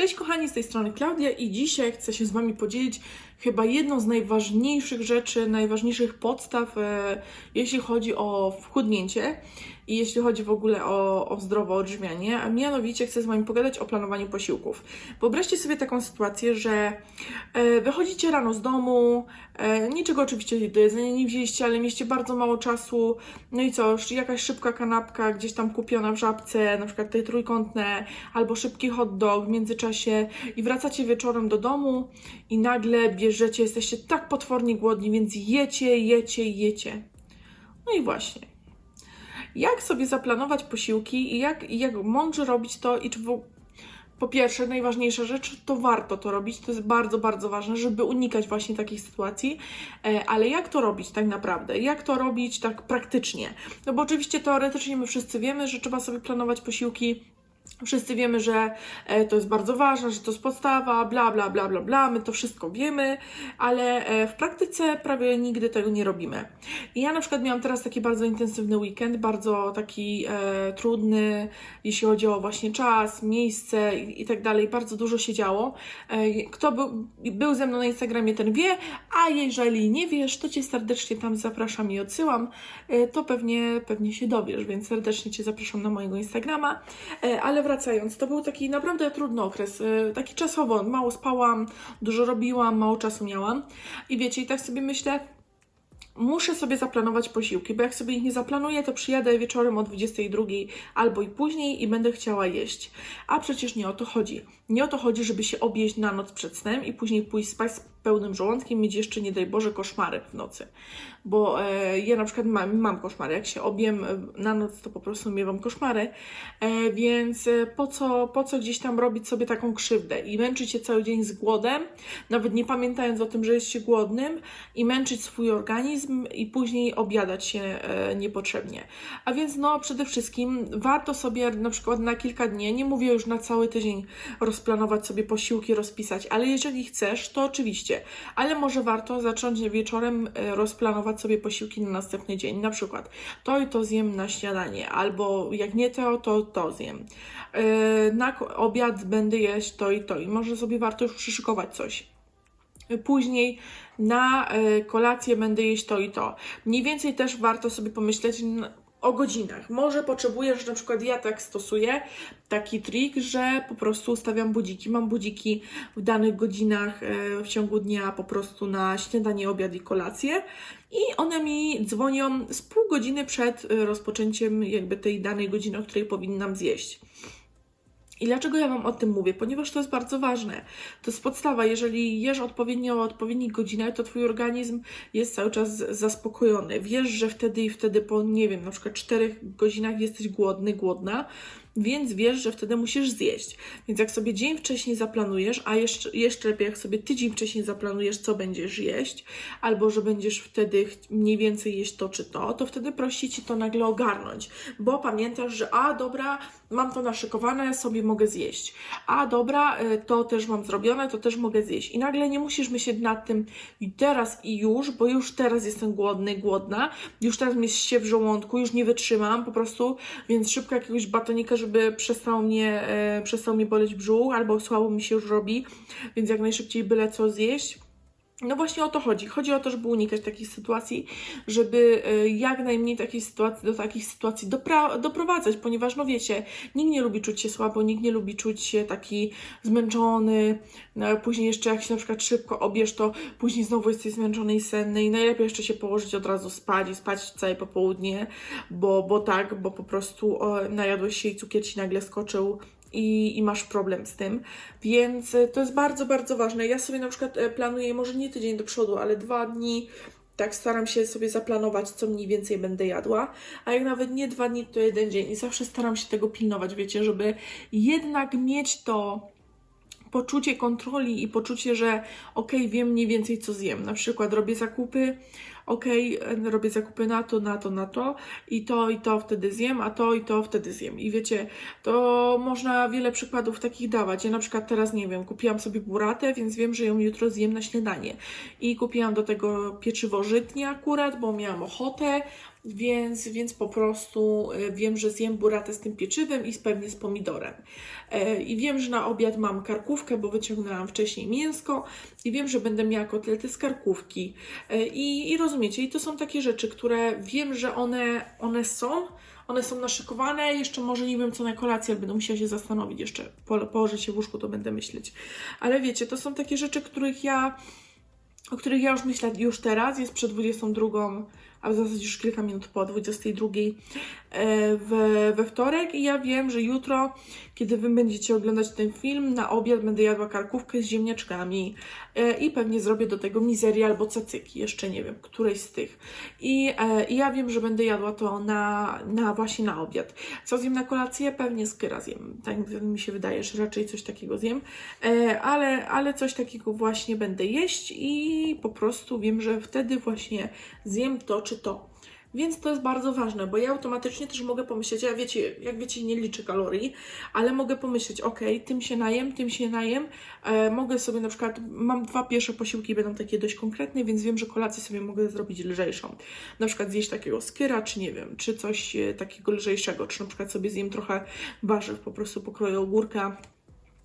Cześć kochani, z tej strony Klaudia i dzisiaj chcę się z Wami podzielić chyba jedną z najważniejszych rzeczy, najważniejszych podstaw, e, jeśli chodzi o wchudnięcie i jeśli chodzi w ogóle o, o zdrowe odżywianie, a mianowicie chcę z Wami pogadać o planowaniu posiłków. Wyobraźcie sobie taką sytuację, że e, wychodzicie rano z domu, e, niczego oczywiście do jedzenia nie wzięliście, ale mieliście bardzo mało czasu, no i co, jakaś szybka kanapka gdzieś tam kupiona w żabce, na przykład te trójkątne, albo szybki hot dog w międzyczasie i wracacie wieczorem do domu i nagle bierzecie, jesteście tak potwornie głodni, więc jecie, jecie, jecie. No i właśnie. Jak sobie zaplanować posiłki i jak, jak mądrze robić to i czy w, po pierwsze, najważniejsza rzecz, to warto to robić, to jest bardzo, bardzo ważne, żeby unikać właśnie takich sytuacji, E, ale jak to robić tak naprawdę? Jak to robić tak praktycznie? No bo oczywiście teoretycznie my wszyscy wiemy, że trzeba sobie planować posiłki, Wszyscy wiemy, że e, to jest bardzo ważne, że to jest podstawa, bla, bla, bla, bla, bla, my to wszystko wiemy, ale e, w praktyce prawie nigdy tego nie robimy. I ja na przykład miałam teraz taki bardzo intensywny weekend, bardzo taki e, trudny, jeśli chodzi o właśnie czas, miejsce i, i tak dalej, bardzo dużo się działo. E, kto był, był ze mną na Instagramie, ten wie, a jeżeli nie wiesz, to Cię serdecznie tam zapraszam i odsyłam, e, to pewnie, pewnie się dowiesz, więc serdecznie Cię zapraszam na mojego Instagrama. E, Ale wracając, to był taki naprawdę trudny okres, e, taki czasowo, mało spałam, dużo robiłam, mało czasu miałam i wiecie, i tak sobie myślę, muszę sobie zaplanować posiłki, bo jak sobie ich nie zaplanuję, to przyjadę wieczorem o 22 albo i później i będę chciała jeść. A przecież nie o to chodzi. Nie o to chodzi, żeby się objeść na noc przed snem i później pójść spać z pełnym żołądkiem, mieć jeszcze, nie daj Boże, koszmary w nocy. Bo e, ja na przykład mam, mam koszmary. Jak się objem e, na noc, to po prostu miewam koszmary. E, więc e, po co, po co gdzieś tam robić sobie taką krzywdę i męczyć się cały dzień z głodem, nawet nie pamiętając o tym, że jest się głodnym i męczyć swój organizm i później obiadać się e, niepotrzebnie. A więc no przede wszystkim warto sobie na przykład na kilka dni, nie mówię już na cały tydzień rozplanować sobie posiłki, rozpisać, ale jeżeli chcesz, to oczywiście. Ale może warto zacząć wieczorem e, rozplanować sobie posiłki na następny dzień. Na przykład to i to zjem na śniadanie, albo jak nie to, to to zjem. E, Na obiad będę jeść to i to i może sobie warto już przyszykować coś. Później na e, kolację będę jeść to i to. Mniej więcej też warto sobie pomyśleć o godzinach. Może potrzebujesz, na przykład ja tak stosuję, taki trik, że po prostu ustawiam budziki. Mam budziki w danych godzinach e, w ciągu dnia po prostu na śniadanie, obiad i kolację i one mi dzwonią z pół godziny przed e, rozpoczęciem jakby tej danej godziny, o której powinnam zjeść. I dlaczego ja Wam o tym mówię? Ponieważ to jest bardzo ważne. To jest podstawa. Jeżeli jesz odpowiednio o odpowiednich godzinach, to Twój organizm jest cały czas zaspokojony. Wiesz, że wtedy i wtedy po, nie wiem, na przykład 4 godzinach jesteś głodny, głodna, więc wiesz, że wtedy musisz zjeść. Więc jak sobie dzień wcześniej zaplanujesz, a jeszcze, jeszcze lepiej, jak sobie tydzień wcześniej zaplanujesz, co będziesz jeść, albo że będziesz wtedy mniej więcej jeść to czy to, to wtedy prosi ci to nagle ogarnąć, bo pamiętasz, że a dobra, mam to naszykowane, sobie mogę zjeść. A dobra, y, to też mam zrobione, to też mogę zjeść. I nagle nie musisz myśleć nad tym i teraz i już, bo już teraz jestem głodny, głodna, już teraz mi się w żołądku, już nie wytrzymam po prostu, więc szybko jakiegoś batonika, żeby przestał mnie, e, przestał mnie boleć brzuch, albo słabo mi się już robi, więc jak najszybciej byle co zjeść. No właśnie o to chodzi. Chodzi o to, żeby unikać takich sytuacji, żeby e, jak najmniej sytuacji, do takich sytuacji doprowadzać, ponieważ no wiecie, nikt nie lubi czuć się słabo, nikt nie lubi czuć się taki zmęczony, no, później jeszcze jak się na przykład szybko obierz, to później znowu jesteś zmęczony i senny i najlepiej jeszcze się położyć od razu spać i spać całe popołudnie, bo, bo tak, bo po prostu o, najadłeś się i cukier ci nagle skoczył i, i masz problem z tym. Więc e, to jest bardzo, bardzo ważne. Ja sobie na przykład e, planuję może nie tydzień do przodu, ale dwa dni. Tak staram się sobie zaplanować, co mniej więcej będę jadła, a jak nawet nie dwa dni, to jeden dzień. I zawsze staram się tego pilnować, wiecie, żeby jednak mieć to poczucie kontroli i poczucie, że okej, wiem mniej więcej co zjem. Na przykład robię zakupy, e, robię zakupy na to, na to, na to i to i to wtedy zjem, a to i to wtedy zjem. I wiecie, to można wiele przykładów takich dawać. Ja na przykład teraz, nie wiem, kupiłam sobie buratę, więc wiem, że ją jutro zjem na śniadanie. I kupiłam do tego pieczywo żytnie akurat, bo miałam ochotę, więc, więc po prostu e, wiem, że zjem buratę z tym pieczywem i pewnie z pomidorem. E, I wiem, że na obiad mam karkówkę, bo wyciągnęłam wcześniej mięsko i wiem, że będę miała kotlety z karkówki. E, I, I rozumiecie, i to są takie rzeczy, które wiem, że one, one są, one są naszykowane, jeszcze może nie wiem co na kolację, ale będę musiała się zastanowić jeszcze, po, położę się w łóżku, to będę myśleć. Ale wiecie, to są takie rzeczy, których ja, o których ja już myślę już teraz, jest przed 22, a w zasadzie już kilka minut po 22 e, we, we wtorek i ja wiem, że jutro, kiedy Wy będziecie oglądać ten film, na obiad będę jadła karkówkę z ziemniaczkami e, i pewnie zrobię do tego mizerię albo cacyki, jeszcze nie wiem, której z tych. I, e, I ja wiem, że będę jadła to na, na właśnie na obiad. Co zjem na kolację? Pewnie skyra zjem. Tak mi się wydaje, że raczej coś takiego zjem, ale, ale coś takiego właśnie będę jeść i po prostu wiem, że wtedy właśnie zjem to czy to. Więc to jest bardzo ważne, bo ja automatycznie też mogę pomyśleć, ja wiecie, jak wiecie, nie liczę kalorii, ale mogę pomyśleć, ok, tym się najem, tym się najem. E, mogę sobie na przykład, mam dwa pierwsze posiłki, będą takie dość konkretne, więc wiem, że kolację sobie mogę zrobić lżejszą. Na przykład zjeść takiego skyra, czy nie wiem, czy coś e, takiego lżejszego, czy na przykład sobie zjem trochę warzyw, po prostu pokroję ogórka,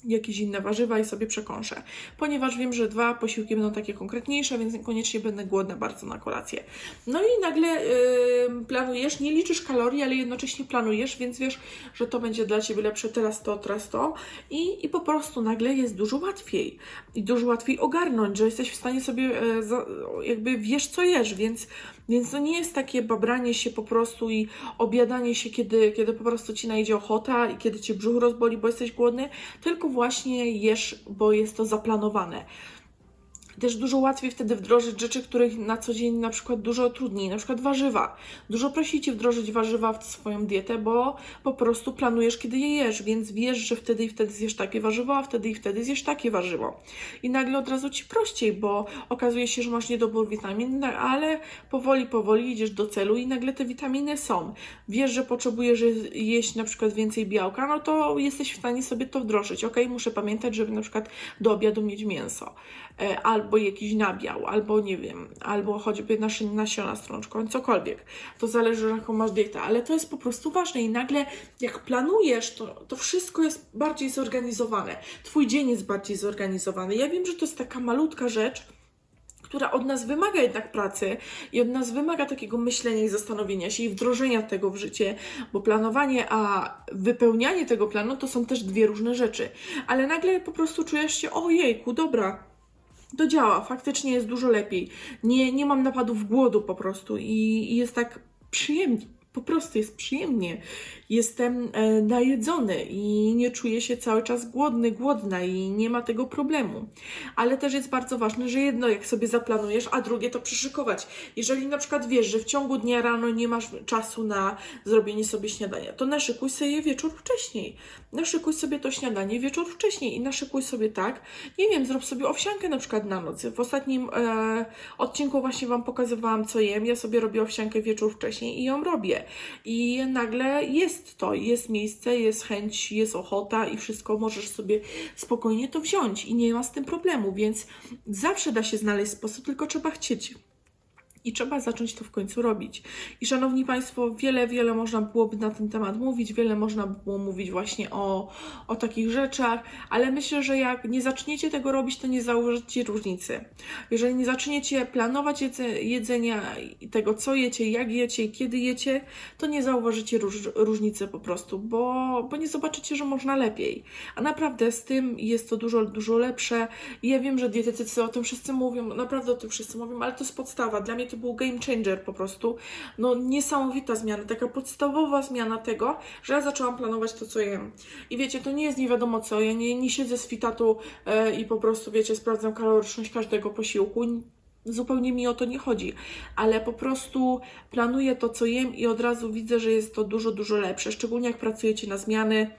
jakieś inne warzywa i sobie przekąszę. Ponieważ wiem, że dwa posiłki będą takie konkretniejsze, więc niekoniecznie będę głodna bardzo na kolację. No i nagle yy, planujesz, nie liczysz kalorii, ale jednocześnie planujesz, więc wiesz, że to będzie dla Ciebie lepsze teraz to, teraz to i, i po prostu nagle jest dużo łatwiej i dużo łatwiej ogarnąć, że jesteś w stanie sobie za, jakby wiesz co jesz, więc, więc to nie jest takie babranie się po prostu i obiadanie się, kiedy, kiedy po prostu Ci najdzie ochota i kiedy Cię brzuch rozboli, bo jesteś głodny, tylko właśnie jesz, bo jest to zaplanowane też dużo łatwiej wtedy wdrożyć rzeczy, których na co dzień na przykład dużo trudniej, na przykład warzywa. Dużo prościej Ci wdrożyć warzywa w swoją dietę, bo po prostu planujesz, kiedy je jesz, więc wiesz, że wtedy i wtedy zjesz takie warzywo, a wtedy i wtedy zjesz takie warzywo. I nagle od razu Ci prościej, bo okazuje się, że masz niedobór witamin, no, ale powoli, powoli idziesz do celu i nagle te witaminy są. Wiesz, że potrzebujesz je- jeść na przykład więcej białka, no to jesteś w stanie sobie to wdrożyć. Ok, muszę pamiętać, żeby na przykład do obiadu mieć mięso e, albo jakiś nabiał, albo nie wiem, albo choćby naszy, nasiona strączką, cokolwiek. To zależy, jaką masz dietę, ale to jest po prostu ważne i nagle jak planujesz, to, to wszystko jest bardziej zorganizowane. Twój dzień jest bardziej zorganizowany. Ja wiem, że to jest taka malutka rzecz, która od nas wymaga jednak pracy i od nas wymaga takiego myślenia i zastanowienia się i wdrożenia tego w życie, bo planowanie, a wypełnianie tego planu to są też dwie różne rzeczy. Ale nagle po prostu czujesz się, ojejku, dobra, to działa, faktycznie jest dużo lepiej. Nie, nie mam napadów głodu po prostu i, i jest tak przyjemnie. Po prostu jest przyjemnie. Jestem e, najedzony i nie czuję się cały czas głodny, głodna i nie ma tego problemu. Ale też jest bardzo ważne, że jedno jak sobie zaplanujesz, a drugie to przyszykować. Jeżeli na przykład wiesz, że w ciągu dnia rano nie masz czasu na zrobienie sobie śniadania, to naszykuj sobie wieczór wcześniej. Naszykuj sobie to śniadanie wieczór wcześniej i naszykuj sobie tak, nie wiem, zrób sobie owsiankę na przykład na noc. W ostatnim e, odcinku właśnie Wam pokazywałam, co jem. Ja sobie robię owsiankę wieczór wcześniej i ją robię. I nagle jest to, jest miejsce, jest chęć, jest ochota i wszystko możesz sobie spokojnie to wziąć i nie ma z tym problemu, więc zawsze da się znaleźć sposób, tylko trzeba chcieć. I trzeba zacząć to w końcu robić. I szanowni Państwo, wiele, wiele można byłoby na ten temat mówić, wiele można by było mówić właśnie o, o takich rzeczach, ale myślę, że jak nie zaczniecie tego robić, to nie zauważycie różnicy. Jeżeli nie zaczniecie planować jedze, jedzenia i tego, co jecie, jak jecie i kiedy jecie, to nie zauważycie róż, różnicy po prostu, bo, bo nie zobaczycie, że można lepiej. A naprawdę z tym jest to dużo, dużo lepsze. I ja wiem, że dietetycy o tym wszyscy mówią, naprawdę o tym wszyscy mówią, ale to jest podstawa. Dla mnie to był game changer po prostu. No niesamowita zmiana, taka podstawowa zmiana tego, że ja zaczęłam planować to, co jem. I wiecie, to nie jest nie wiadomo co, ja nie, nie siedzę z fitatu e, i po prostu, wiecie, sprawdzam kaloryczność każdego posiłku. Zupełnie mi o to nie chodzi, ale po prostu planuję to, co jem i od razu widzę, że jest to dużo, dużo lepsze. Szczególnie jak pracujecie na zmiany,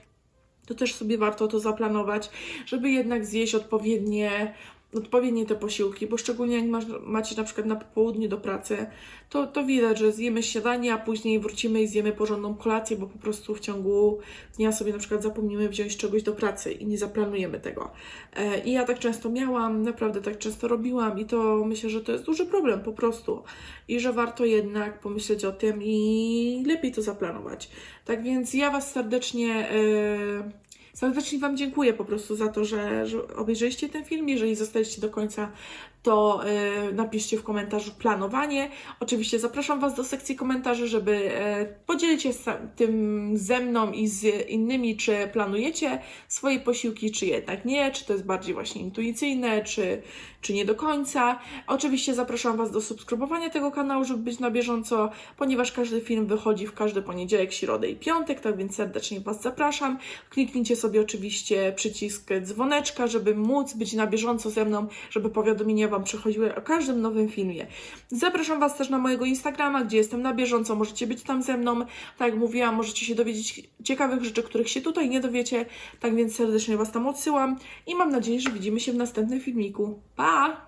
to też sobie warto to zaplanować, żeby jednak zjeść odpowiednie odpowiednie te posiłki, bo szczególnie jak masz, macie na przykład na południe do pracy, to, to widać, że zjemy śniadanie, a później wrócimy i zjemy porządną kolację, bo po prostu w ciągu dnia sobie na przykład zapomnimy wziąć czegoś do pracy i nie zaplanujemy tego. E, I ja tak często miałam, naprawdę tak często robiłam i to myślę, że to jest duży problem po prostu i że warto jednak pomyśleć o tym i lepiej to zaplanować. Tak więc ja Was serdecznie. e, Serdecznie Wam dziękuję po prostu za to, że, że obejrzeliście ten film. Jeżeli zostaliście do końca, to e, napiszcie w komentarzu planowanie. Oczywiście zapraszam Was do sekcji komentarzy, żeby e, podzielić się tym ze mną i z innymi, czy planujecie swoje posiłki, czy jednak nie, czy to jest bardziej właśnie intuicyjne, czy, czy nie do końca. Oczywiście zapraszam Was do subskrybowania tego kanału, żeby być na bieżąco, ponieważ każdy film wychodzi w każdy poniedziałek, środę i piątek, tak więc serdecznie Was zapraszam. Kliknijcie sobie oczywiście przycisk dzwoneczka, żeby móc być na bieżąco ze mną, żeby powiadomienia Wam przychodziły o każdym nowym filmie. Zapraszam Was też na mojego Instagrama, gdzie jestem na bieżąco, możecie być tam ze mną. Tak jak mówiłam, możecie się dowiedzieć ciekawych rzeczy, których się tutaj nie dowiecie, tak więc serdecznie Was tam odsyłam i mam nadzieję, że widzimy się w następnym filmiku. Pa!